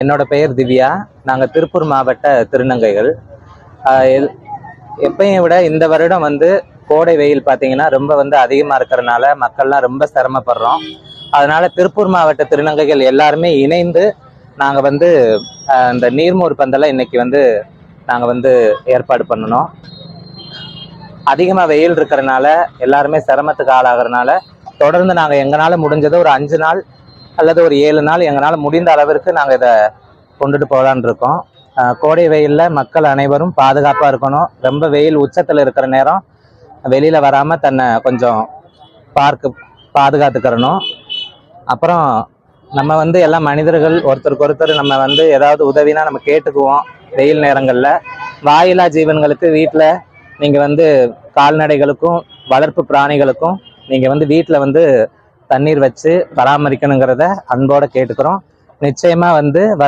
என்னோட பெயர் திவ்யா. நாங்கள் திருப்பூர் மாவட்ட திருநங்கைகள். ஆஹ் எப்பயும் விட இந்த வருடம் வந்து கோடை வெயில் பார்த்தீங்கன்னா ரொம்ப வந்து அதிகமாக இருக்கிறனால மக்கள்லாம் ரொம்ப சிரமப்படுறோம். அதனால திருப்பூர் மாவட்ட திருநங்கைகள் எல்லாருமே இணைந்து நாங்கள் வந்து ஆஹ் இந்த நீர்மோர் பந்தலை இன்னைக்கு வந்து நாங்கள் வந்து ஏற்பாடு பண்ணணும். அதிகமாக வெயில் இருக்கிறனால எல்லாருமே சிரமத்துக்கு ஆளாகிறனால தொடர்ந்து நாங்கள் எங்களால் முடிஞ்சதை ஒரு அஞ்சு நாள் அல்லது ஒரு ஏழு நாள் எங்களால் முடிந்த அளவிற்கு நாங்கள் இதை கொண்டுட்டு போகலான்னு இருக்கோம். கோடை வெயிலில் மக்கள் அனைவரும் பாதுகாப்பாக இருக்கணும். ரொம்ப வெயில் உச்சத்தில் இருக்கிற நேரம் வெளியில் வராமல் தன்னை கொஞ்சம் பார்க்கு பாதுகாத்துக்கிறணும். அப்புறம் நம்ம வந்து எல்லா மனிதர்கள் ஒருத்தருக்கு ஒருத்தர் நம்ம வந்து ஏதாவது உதவினா நம்ம கேட்டுக்குவோம் வெயில் நேரங்களில். வாயிலா ஜீவன்களுக்கு வீட்டில் நீங்கள் வந்து கால்நடைகளுக்கும் வளர்ப்பு பிராணிகளுக்கும் நீங்கள் வந்து வீட்டில் வந்து தண்ணீர் வச்சு பராமரிக்கணுங்கிறத அன்போட கேட்டுக்கிறோம். நிச்சயமாக வந்து வர